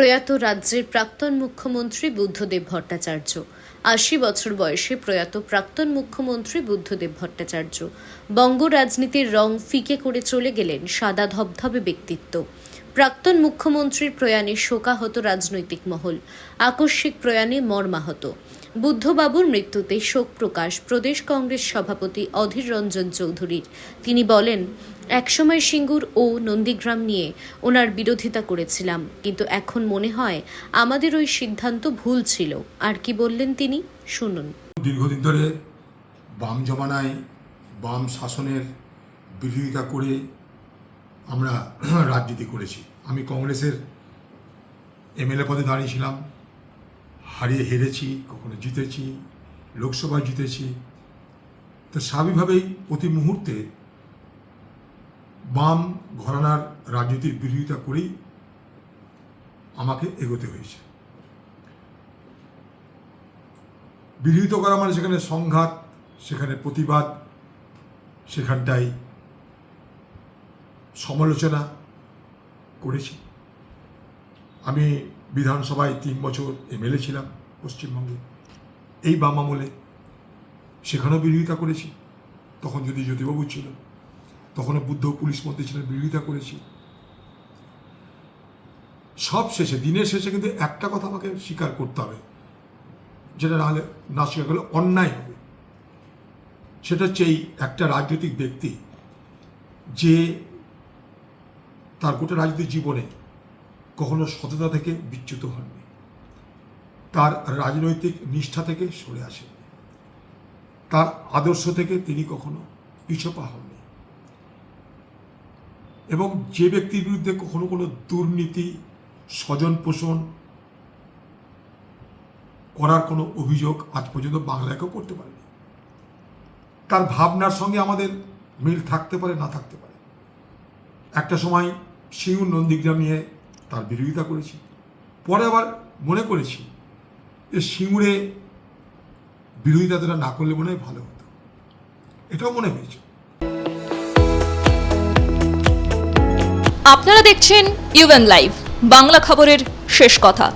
প্রয়াত রাজ্যের প্রাক্তন মুখ্যমন্ত্রী বুদ্ধদেব ভট্টাচার্য। আশি বছর বয়সে প্রয়াত প্রাক্তন মুখ্যমন্ত্রী বুদ্ধদেব ভট্টাচার্য। বঙ্গ রাজনীতির রং ফিকে করে চলে গেলেন সাদা ধবধবে ব্যক্তিত্ব। প্রাক্তন মুখ্যমন্ত্রীর প্রয়াণে শোকাহত রাজনৈতিক মহল। আকস্মিক প্রয়াণে মর্মাহত। বুদ্ধবাবুর মৃত্যুতে শোক প্রকাশ প্রদেশ কংগ্রেস সভাপতি অধীর রঞ্জন চৌধুরীর। তিনি বলেন, একসময় সিঙ্গুর ও নন্দীগ্রাম নিয়ে ওনার বিরোধিতা করেছিলাম, কিন্তু এখন মনে হয় আমাদের ওই সিদ্ধান্ত ভুল ছিল। আর কি বললেন তিনি? শুনুন। দীর্ঘদিন ধরে বাম জমানায় বাম শাসনের বিরোধিতা করে আমরা রাজনীতি করেছি। আমি কংগ্রেসের এমএলএ পদে দাঁড়িয়েছিলাম হারিয়ে হেরেছি, কখনো জিতেছি লোকসভায় জিতেছি। তো স্বাভাবিকভাবেই প্রতি মুহূর্তে বাম ঘরানার রাজনীতির বিরোধিতা করেই আমাকে এগোতে হয়েছে। বিরোধিতা করা মানে সেখানে সংঘাত, সেখানে প্রতিবাদ সেখানটাই সমালোচনা করেছি। আমি বিধানসভায় তিন বছর এমএলএ ছিলাম পশ্চিমবঙ্গে। এই বাম আমলে সেখানেও বিরোধিতা করেছি। তখন যদি জ্যোতিবাবু ছিল, তখনও বুদ্ধ পুলিশ মন্ত্রী ছিলেন, বিরোধিতা করেছি। সব শেষে, দিনের শেষে কিন্তু একটা কথা আমাকে স্বীকার করতে হবে, যেটা না হলে, না স্বীকার করলে অন্যায় হবে। সেটা হচ্ছে এই একটা রাজনৈতিক ব্যক্তি যে তার গোটা রাজনৈতিক জীবনে কখনো সততা থেকে বিচ্যুত হননি। তার রাজনৈতিক নিষ্ঠা থেকে সরে আসেননি। তার আদর্শ থেকে তিনি কখনো পিছপা হননি। এবং যে ব্যক্তির বিরুদ্ধে কখনো কোনো দুর্নীতি স্বজন পোষণ করার কোনো অভিযোগ আজ পর্যন্ত বাংলাকেও করতে পারেনি। তার ভাবনার সঙ্গে আমাদের মিল থাকতে পারে, না থাকতে পারে। একটা সময় সিঙ্গুর নন্দীগ্রাম নিয়ে তার বিরোধিতা করেছি। পরে আবার মনে করেছি যে সিঙ্গুরে তারা না করলে মনে হয় ভালো হতো। এটাও মনে হয়েছে। আপনারা দেখছেন ইউএন লাইভ বাংলা খবরের শেষ কথা।